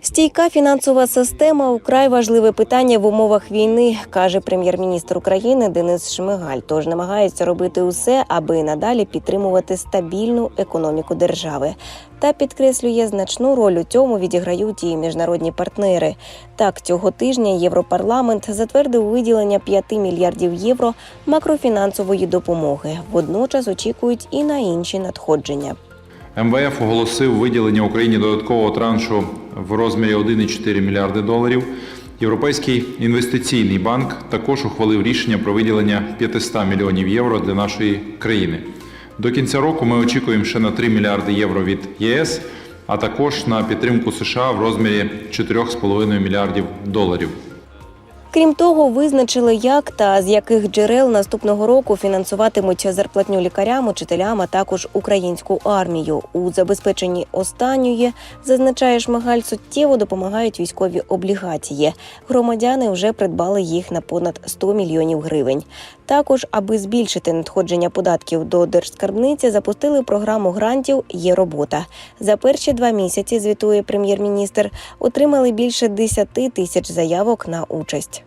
Стійка фінансова система украй важливе питання в умовах війни, каже прем'єр-міністр України Денис Шмигаль. Тож намагається робити усе, аби надалі підтримувати стабільну економіку держави. Та підкреслює значну роль у цьому відіграють і міжнародні партнери. Так, цього тижня Європарламент затвердив виділення 5 мільярдів євро макрофінансової допомоги. Водночас очікують і на інші надходження. МВФ оголосив виділення Україні додаткового траншу в розмірі 1,4 мільярди доларів. Європейський інвестиційний банк також ухвалив рішення про виділення 500 мільйонів євро для нашої країни. До кінця року ми очікуємо ще на 3 мільярди євро від ЄС, а також на підтримку США в розмірі 4,5 мільярдів доларів. Крім того, визначили, як та з яких джерел наступного року фінансуватимуть зарплатню лікарям, учителям, а також українську армію. У забезпеченні останньої зазначає Шмигаль, суттєво допомагають військові облігації. Громадяни вже придбали їх на понад 100 мільйонів гривень. Також, аби збільшити надходження податків до держскарбниці, запустили програму грантів Є робота. За перші два місяці, звітує прем'єр-міністр, отримали більше 10 тисяч заявок на участь.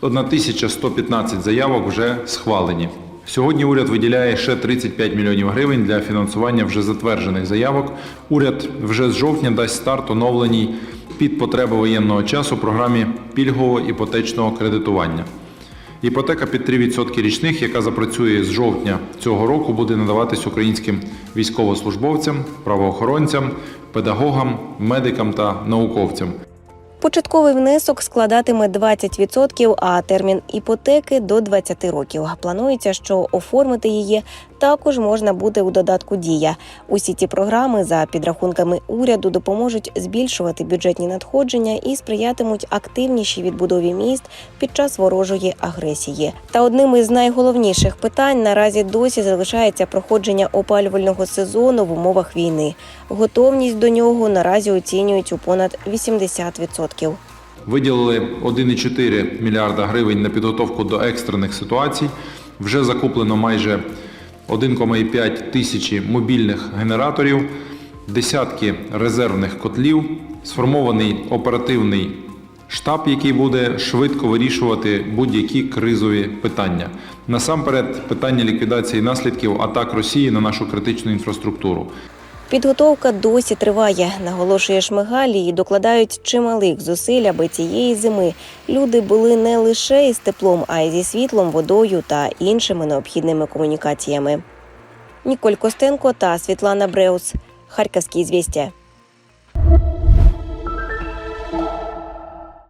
1115 заявок вже схвалені. Сьогодні уряд виділяє ще 35 мільйонів гривень для фінансування вже затверджених заявок. Уряд вже з жовтня дасть старт оновленій під потреби воєнного часу програмі пільгового іпотечного кредитування. Іпотека під 3% річних, яка запрацює з жовтня цього року, буде надаватись українським військовослужбовцям, правоохоронцям, педагогам, медикам та науковцям. Початковий внесок складатиме 20%, а термін іпотеки до 20 років. Планується, що оформити її також можна буде у додатку Дія. Усі ці програми за підрахунками уряду допоможуть збільшувати бюджетні надходження і сприятимуть активнішій відбудові міст під час ворожої агресії. Та одним із найголовніших питань наразі досі залишається проходження опалювального сезону в умовах війни. Готовність до нього наразі оцінюють у понад 80%. Виділили 1,4 мільярда гривень на підготовку до екстрених ситуацій. Вже закуплено майже 1,5 тисячі мобільних генераторів, десятки резервних котлів, сформований оперативний штаб, який буде швидко вирішувати будь-які кризові питання. Насамперед, питання ліквідації наслідків атак Росії на нашу критичну інфраструктуру. Підготовка досі триває, наголошує Шмигалі, і докладають чималих зусиль, аби цієї зими люди були не лише із теплом, а й зі світлом, водою та іншими необхідними комунікаціями. Ніколь Костенко та Світлана Бреус. Харківські звістя.